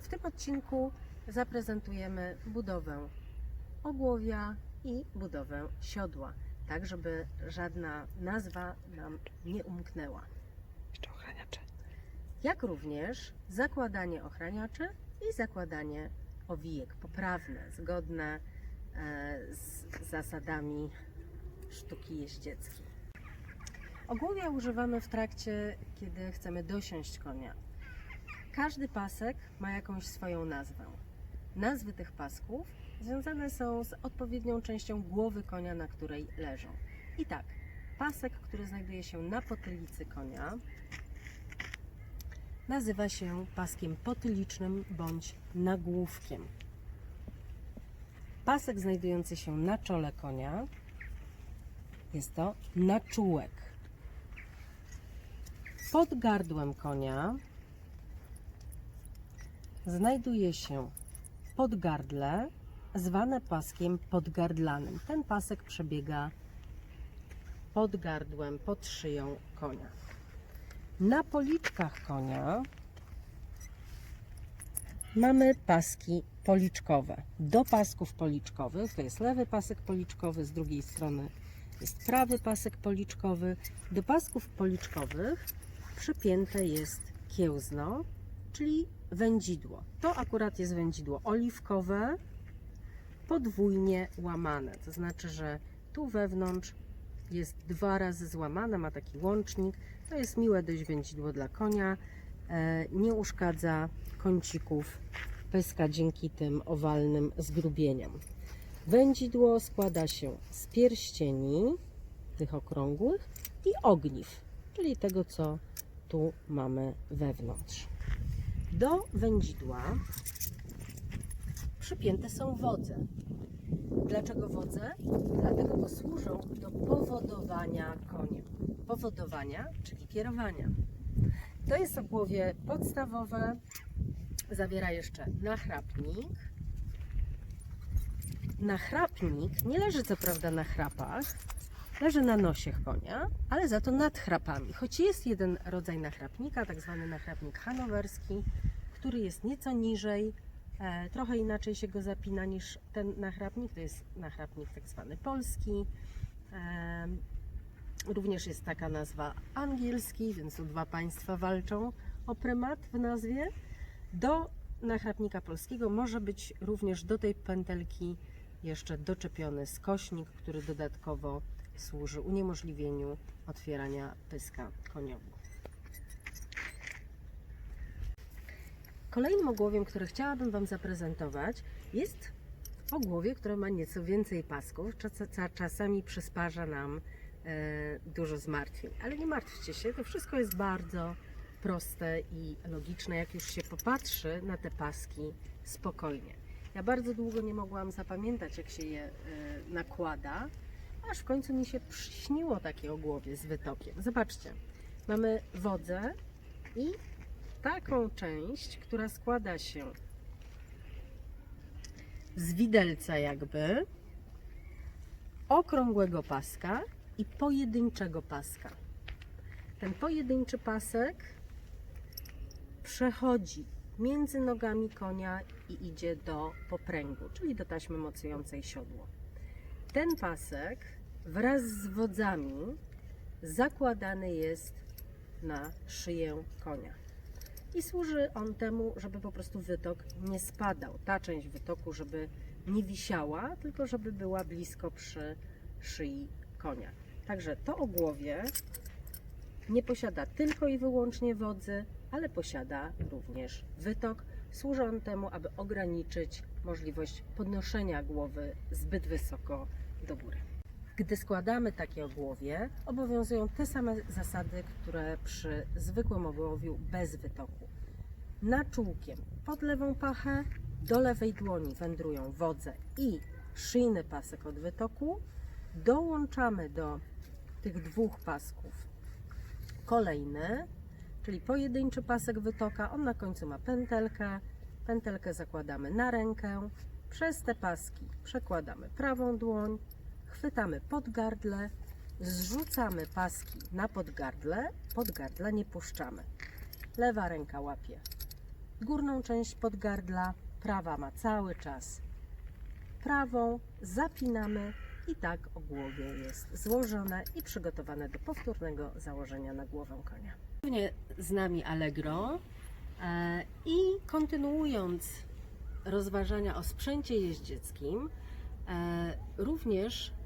W tym odcinku zaprezentujemy budowę ogłowia i budowę siodła, tak żeby żadna nazwa nam nie umknęła. Jeszcze ochraniacze. Jak również zakładanie ochraniaczy i zakładanie owijek poprawne, zgodne e, z zasadami sztuki jeździeckiej. Ogłowia używamy w trakcie, kiedy chcemy dosiąść konia. Każdy pasek ma jakąś swoją nazwę. Nazwy tych pasków związane są z odpowiednią częścią głowy konia, na której leżą. I tak, pasek, który znajduje się na potylicy konia, nazywa się paskiem potylicznym bądź nagłówkiem. Pasek znajdujący się na czole konia jest to naczółek. Pod gardłem konia znajduje się podgardle zwane paskiem podgardlanym. Ten pasek przebiega pod gardłem, pod szyją konia. Na policzkach konia mamy paski policzkowe. Do pasków policzkowych to jest lewy pasek policzkowy, z drugiej strony jest prawy pasek policzkowy. Do pasków policzkowych przypięte jest kiełzno, czyli wędzidło. To akurat jest wędzidło oliwkowe, podwójnie łamane. To znaczy, że tu wewnątrz jest dwa razy złamane, ma taki łącznik. To jest miłe dość wędzidło dla konia. E, Nie uszkadza kącików pyska dzięki tym owalnym zgrubieniom. Wędzidło składa się z pierścieni, tych okrągłych, i ogniw, czyli tego, co tu mamy wewnątrz. Do wędzidła przypięte są wodze. Dlaczego wodze? Dlatego, bo służą do powodowania konia. Powodowania, czyli kierowania. To jest ogłowie podstawowe. Zawiera jeszcze nachrapnik. Nachrapnik nie leży co prawda na chrapach, leży na nosie konia, ale za to nad chrapami. Choć jest jeden rodzaj nachrapnika, tak zwany nachrapnik hanowerski, który jest nieco niżej, e, trochę inaczej się go zapina niż ten nachrapnik. To jest nachrapnik tak zwany polski. E, również jest taka nazwa angielski, więc tu dwa państwa walczą o prymat w nazwie. Do nachrapnika polskiego może być również do tej pętelki jeszcze doczepiony skośnik, który dodatkowo służy uniemożliwieniu otwierania pyska koniowi. Kolejnym ogłowiem, które chciałabym Wam zaprezentować, jest ogłowie, które ma nieco więcej pasków. Czasami przysparza nam e, dużo zmartwień. Ale nie martwcie się, to wszystko jest bardzo proste i logiczne, jak już się popatrzy na te paski spokojnie. Ja bardzo długo nie mogłam zapamiętać, jak się je e, nakłada, aż w końcu mi się przyśniło takie ogłowie z wytokiem. Zobaczcie, mamy wodzę i taką część, która składa się z widelca jakby, okrągłego paska i pojedynczego paska. Ten pojedynczy pasek przechodzi między nogami konia i idzie do popręgu, czyli do taśmy mocującej siodło. Ten pasek wraz z wodzami zakładany jest na szyję konia. I służy on temu, żeby po prostu wytok nie spadał. Ta część wytoku, żeby nie wisiała, tylko żeby była blisko przy szyi konia. Także to ogłowie nie posiada tylko i wyłącznie wodzy, ale posiada również wytok. Służy on temu, aby ograniczyć możliwość podnoszenia głowy zbyt wysoko do góry. Gdy składamy takie ogłowie, obowiązują te same zasady, które przy zwykłym ogłowiu bez wytoku. Naczółkiem pod lewą pachę do lewej dłoni wędrują wodze i szyjny pasek od wytoku. Dołączamy do tych dwóch pasków kolejny, czyli pojedynczy pasek wytoka. On na końcu ma pętelkę. Pętelkę zakładamy na rękę. Przez te paski przekładamy prawą dłoń, chwytamy podgardle, zrzucamy paski na podgardle, podgardla nie puszczamy. Lewa ręka łapie górną część podgardla, prawa ma cały czas prawą, zapinamy i tak ogłowie jest złożone i przygotowane do powtórnego założenia na głowę konia. Z nami Allegro e, i kontynuując rozważania o sprzęcie jeździeckim, e, również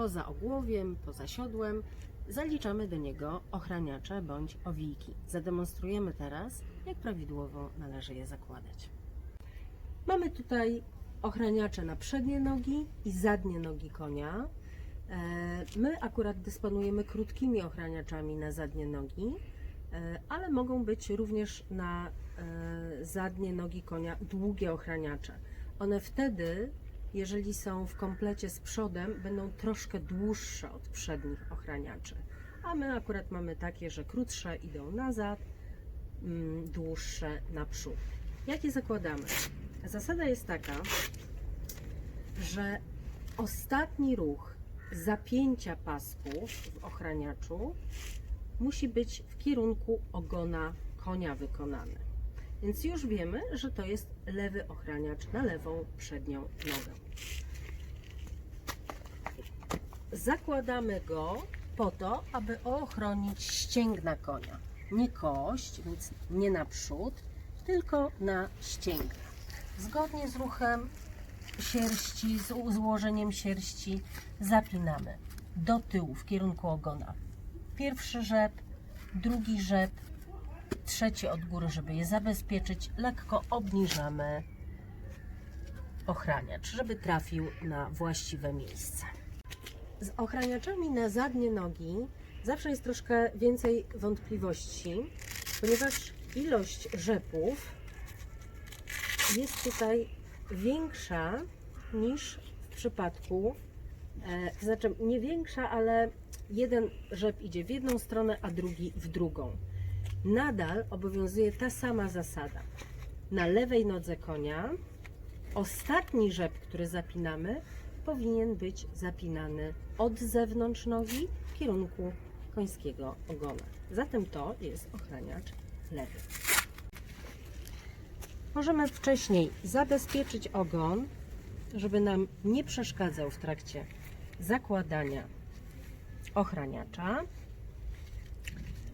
poza ogłowiem, poza siodłem, zaliczamy do niego ochraniacze bądź owijki. Zademonstrujemy teraz, jak prawidłowo należy je zakładać. Mamy tutaj ochraniacze na przednie nogi i zadnie nogi konia. E, My akurat dysponujemy krótkimi ochraniaczami na zadnie nogi, e, ale mogą być również na e, zadnie nogi konia długie ochraniacze. One wtedy, jeżeli są w komplecie z przodem, będą troszkę dłuższe od przednich ochraniaczy. A my akurat mamy takie, że krótsze idą nazad, mm, dłuższe naprzód. Jakie zakładamy? Zasada jest taka, że ostatni ruch zapięcia pasków w ochraniaczu musi być w kierunku ogona konia wykonany. Więc już wiemy, że to jest lewy ochraniacz na lewą przednią nogę. Zakładamy go po to, aby ochronić ścięgna konia. Nie kość, więc nie naprzód, tylko na ścięgna. Zgodnie z ruchem sierści, z złożeniem sierści zapinamy do tyłu w kierunku ogona. Pierwszy rzep, drugi rzep, trzeci od góry, żeby je zabezpieczyć. Lekko obniżamy ochraniacz, żeby trafił na właściwe miejsce. Z ochraniaczami na zadnie nogi zawsze jest troszkę więcej wątpliwości, ponieważ ilość rzepów jest tutaj większa niż w przypadku, e, to znaczy nie większa, ale jeden rzep idzie w jedną stronę, a drugi w drugą. Nadal obowiązuje ta sama zasada. Na lewej nodze konia ostatni rzep, który zapinamy, powinien być zapinany od zewnątrz nogi w kierunku końskiego ogona. Zatem to jest ochraniacz lewy. Możemy wcześniej zabezpieczyć ogon, żeby nam nie przeszkadzał w trakcie zakładania ochraniacza.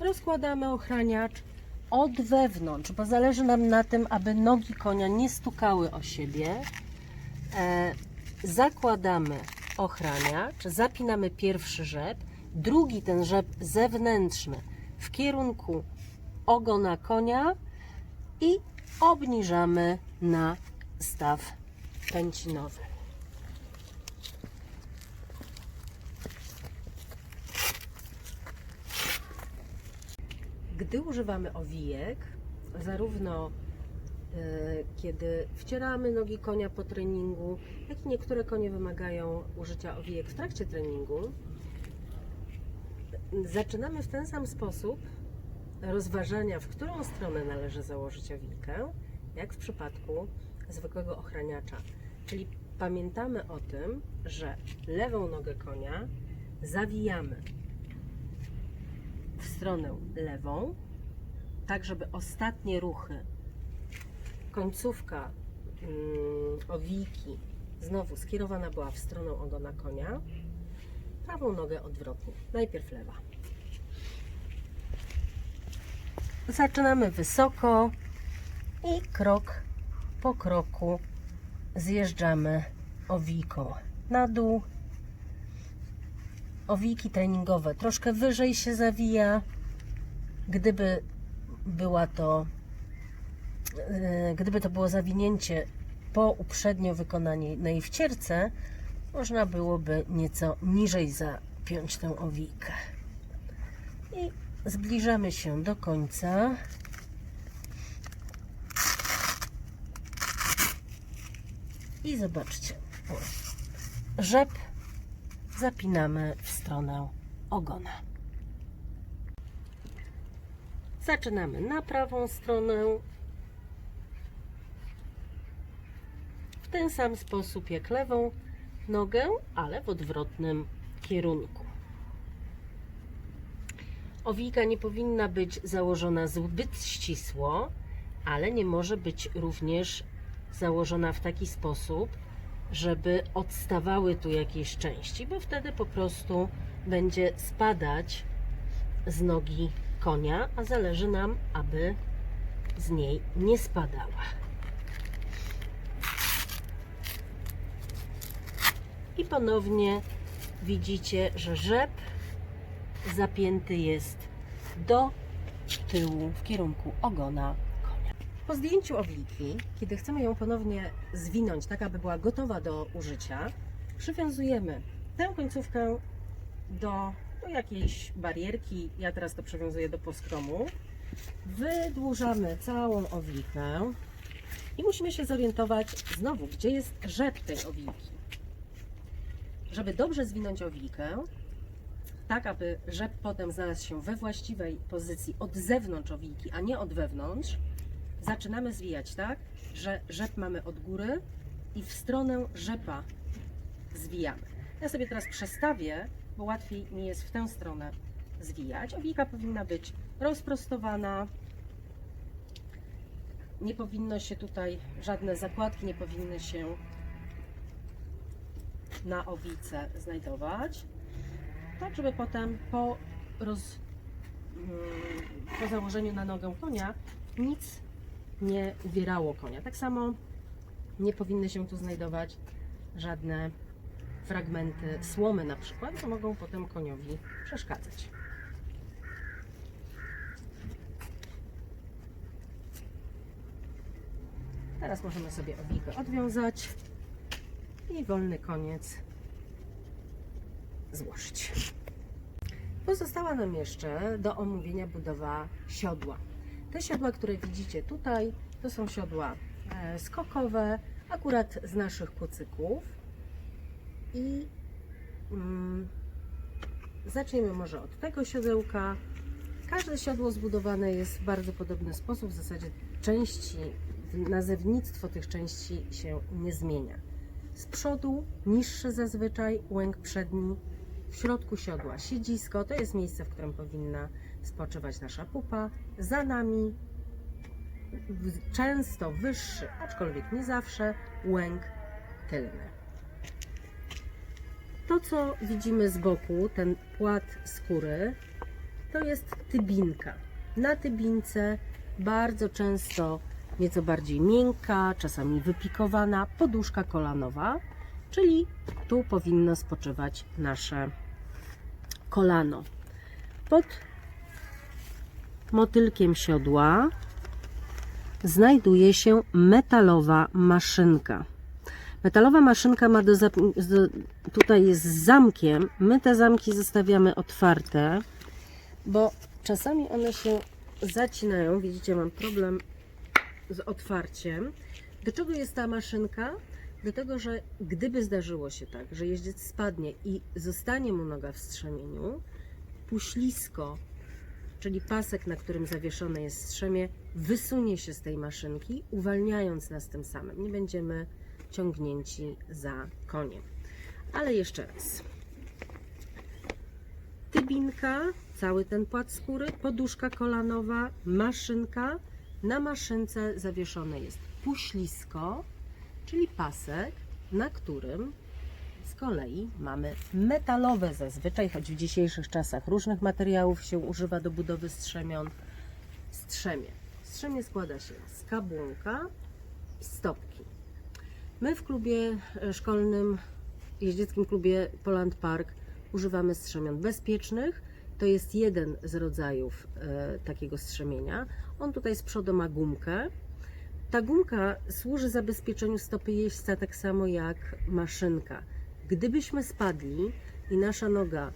Rozkładamy ochraniacz od wewnątrz, bo zależy nam na tym, aby nogi konia nie stukały o siebie. E, zakładamy ochraniacz, zapinamy pierwszy rzep, drugi ten rzep zewnętrzny w kierunku ogona konia i obniżamy na staw pęcinowy. Gdy używamy owijek, zarówno e, kiedy wcieramy nogi konia po treningu, jak i niektóre konie wymagają użycia owijek w trakcie treningu, zaczynamy w ten sam sposób rozważania, w którą stronę należy założyć owijkę, jak w przypadku zwykłego ochraniacza. Czyli pamiętamy o tym, że lewą nogę konia zawijamy w stronę lewą, tak żeby ostatnie ruchy, końcówka mm, owijki znowu skierowana była w stronę ogona konia, prawą nogę odwrotnie, najpierw lewa. Zaczynamy wysoko i krok po kroku zjeżdżamy owijką na dół. Owijki treningowe troszkę wyżej się zawija. Gdyby była to, e, gdyby to było zawinięcie po uprzednio wykonanej wcierce, można byłoby nieco niżej zapiąć tę owijkę. I zbliżamy się do końca. I zobaczcie, rzep zapinamy w stronę ogona. Zaczynamy na prawą stronę. W ten sam sposób jak lewą nogę, ale w odwrotnym kierunku. Owijka nie powinna być założona zbyt ścisło, ale nie może być również założona w taki sposób, żeby odstawały tu jakieś części, bo wtedy po prostu będzie spadać z nogi konia, a zależy nam, aby z niej nie spadała. I ponownie widzicie, że rzep zapięty jest do tyłu w kierunku ogona konia. Po zdjęciu owliki, kiedy chcemy ją ponownie zwinąć, tak aby była gotowa do użycia, przywiązujemy tę końcówkę do, do jakiejś barierki. Ja teraz to przywiązuję do poskromu. Wydłużamy całą owlikę i musimy się zorientować znowu, gdzie jest rzep tej owliki. Żeby dobrze zwinąć owlikę, tak aby rzep potem znalazł się we właściwej pozycji od zewnątrz owilki, a nie od wewnątrz, zaczynamy zwijać tak, że rzep mamy od góry i w stronę rzepa zwijamy. Ja sobie teraz przestawię, bo łatwiej mi jest w tę stronę zwijać. Owilka powinna być rozprostowana. Nie powinno się tutaj, żadne zakładki nie powinny się na owice znajdować tak żeby potem po, roz, mm, po założeniu na nogę konia nic nie uwierało konia. Tak samo nie powinny się tu znajdować żadne fragmenty słomy na przykład, bo mogą potem koniowi przeszkadzać. Teraz możemy sobie owikę odwiązać i wolny koniec złożyć. Pozostała nam jeszcze do omówienia budowa siodła. Te siodła, które widzicie tutaj, to są siodła e, skokowe, akurat z naszych kucyków. I mm, zaczniemy może od tego siodełka. Każde siodło zbudowane jest w bardzo podobny sposób. W zasadzie części, nazewnictwo tych części się nie zmienia. Z przodu niższy zazwyczaj łęk przedni, w środku siodła siedzisko, to jest miejsce, w którym powinna spoczywać nasza pupa. Za nami często wyższy, aczkolwiek nie zawsze, łęk tylny. To, co widzimy z boku, ten płat skóry, to jest tybinka. Na tybince bardzo często nieco bardziej miękka, czasami wypikowana poduszka kolanowa, czyli tu powinno spoczywać nasze kolano. Pod motylkiem siodła znajduje się metalowa maszynka. Metalowa maszynka ma do, z- tutaj jest z zamkiem. My te zamki zostawiamy otwarte, bo czasami one się zacinają. Widzicie, mam problem z otwarciem. Do czego jest ta maszynka? Do tego, że gdyby zdarzyło się tak, że jeździec spadnie i zostanie mu noga w strzemieniu, puślisko, czyli pasek, na którym zawieszone jest strzemię, wysunie się z tej maszynki, uwalniając nas tym samym. Nie będziemy ciągnięci za koniem. Ale jeszcze raz. Tybinka, cały ten płat skóry, poduszka kolanowa, maszynka. Na maszynce zawieszone jest puślisko, czyli pasek, na którym z kolei mamy metalowe zazwyczaj, choć w dzisiejszych czasach różnych materiałów się używa do budowy strzemion, strzemie. Strzemie składa się z kabłonka i stopki. My w klubie e, szkolnym, jeździeckim klubie Poland Park używamy strzemion bezpiecznych. To jest jeden z rodzajów e, takiego strzemienia. On tutaj z przodu ma gumkę. Ta gumka służy zabezpieczeniu stopy jeźdźca tak samo jak maszynka. Gdybyśmy spadli i nasza noga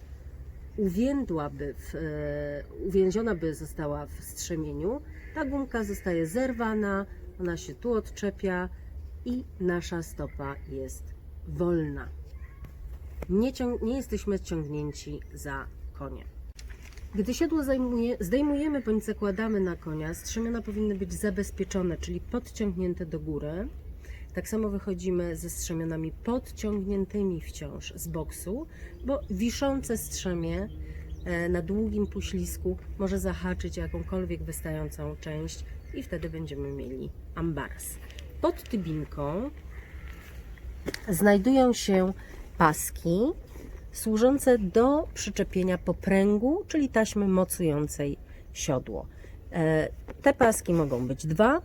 uwiędłaby, w, e, uwięziona by została w strzemieniu, ta gumka zostaje zerwana, ona się tu odczepia i nasza stopa jest wolna. Nie, nie jesteśmy ciągnięci za koniem. Gdy siodło zajmuje, zdejmujemy bądź zakładamy na konia, strzemiona powinny być zabezpieczone, czyli podciągnięte do góry. Tak samo wychodzimy ze strzemionami podciągniętymi wciąż z boksu, bo wiszące strzemie e, na długim poślisku może zahaczyć jakąkolwiek wystającą część i wtedy będziemy mieli ambaras. Pod tybinką znajdują się paski służące do przyczepienia popręgu, czyli taśmy mocującej siodło. E, Te paski mogą być dwa,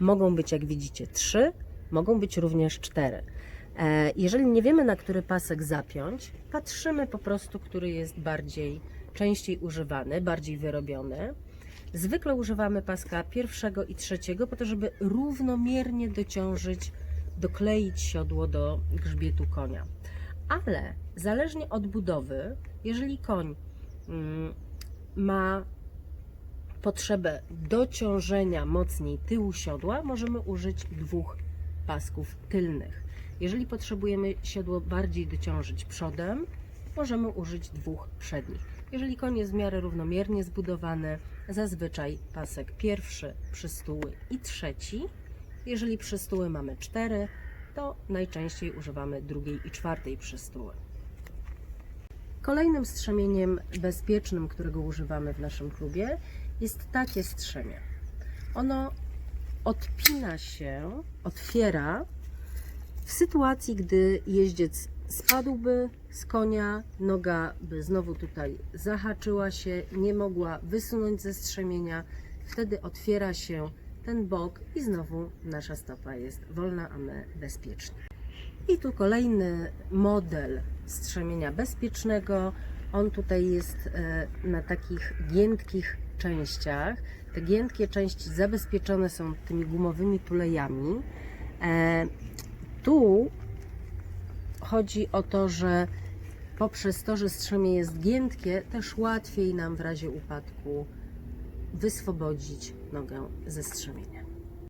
mogą być, jak widzicie, trzy, mogą być również cztery. E, Jeżeli nie wiemy, na który pasek zapiąć, patrzymy po prostu, który jest bardziej, częściej używany, bardziej wyrobiony. Zwykle używamy paska pierwszego i trzeciego, po to, żeby równomiernie dociążyć, dokleić siodło do grzbietu konia. Ale zależnie od budowy, jeżeli koń mm, ma potrzebę dociążenia mocniej tyłu siodła, możemy użyć dwóch pasków tylnych. Jeżeli potrzebujemy siodło bardziej dociążyć przodem, możemy użyć dwóch przednich. Jeżeli koń jest w miarę równomiernie zbudowany, zazwyczaj pasek pierwszy, przystóły i trzeci. Jeżeli przystóły mamy cztery, to najczęściej używamy drugiej i czwartej przystóły. Kolejnym strzemieniem bezpiecznym, którego używamy w naszym klubie, jest takie strzemię. Ono odpina się, otwiera w sytuacji, gdy jeździec spadłby z konia, noga by znowu tutaj zahaczyła się, nie mogła wysunąć ze strzemienia, wtedy otwiera się ten bok i znowu nasza stopa jest wolna, a my bezpiecznie. I tu kolejny model strzemienia bezpiecznego. On tutaj jest e, na takich giętkich częściach. Te giętkie części zabezpieczone są tymi gumowymi tulejami. E, Tu chodzi o to, że poprzez to, że strzemię jest giętkie, też łatwiej nam w razie upadku wyswobodzić nogę ze strzemienia.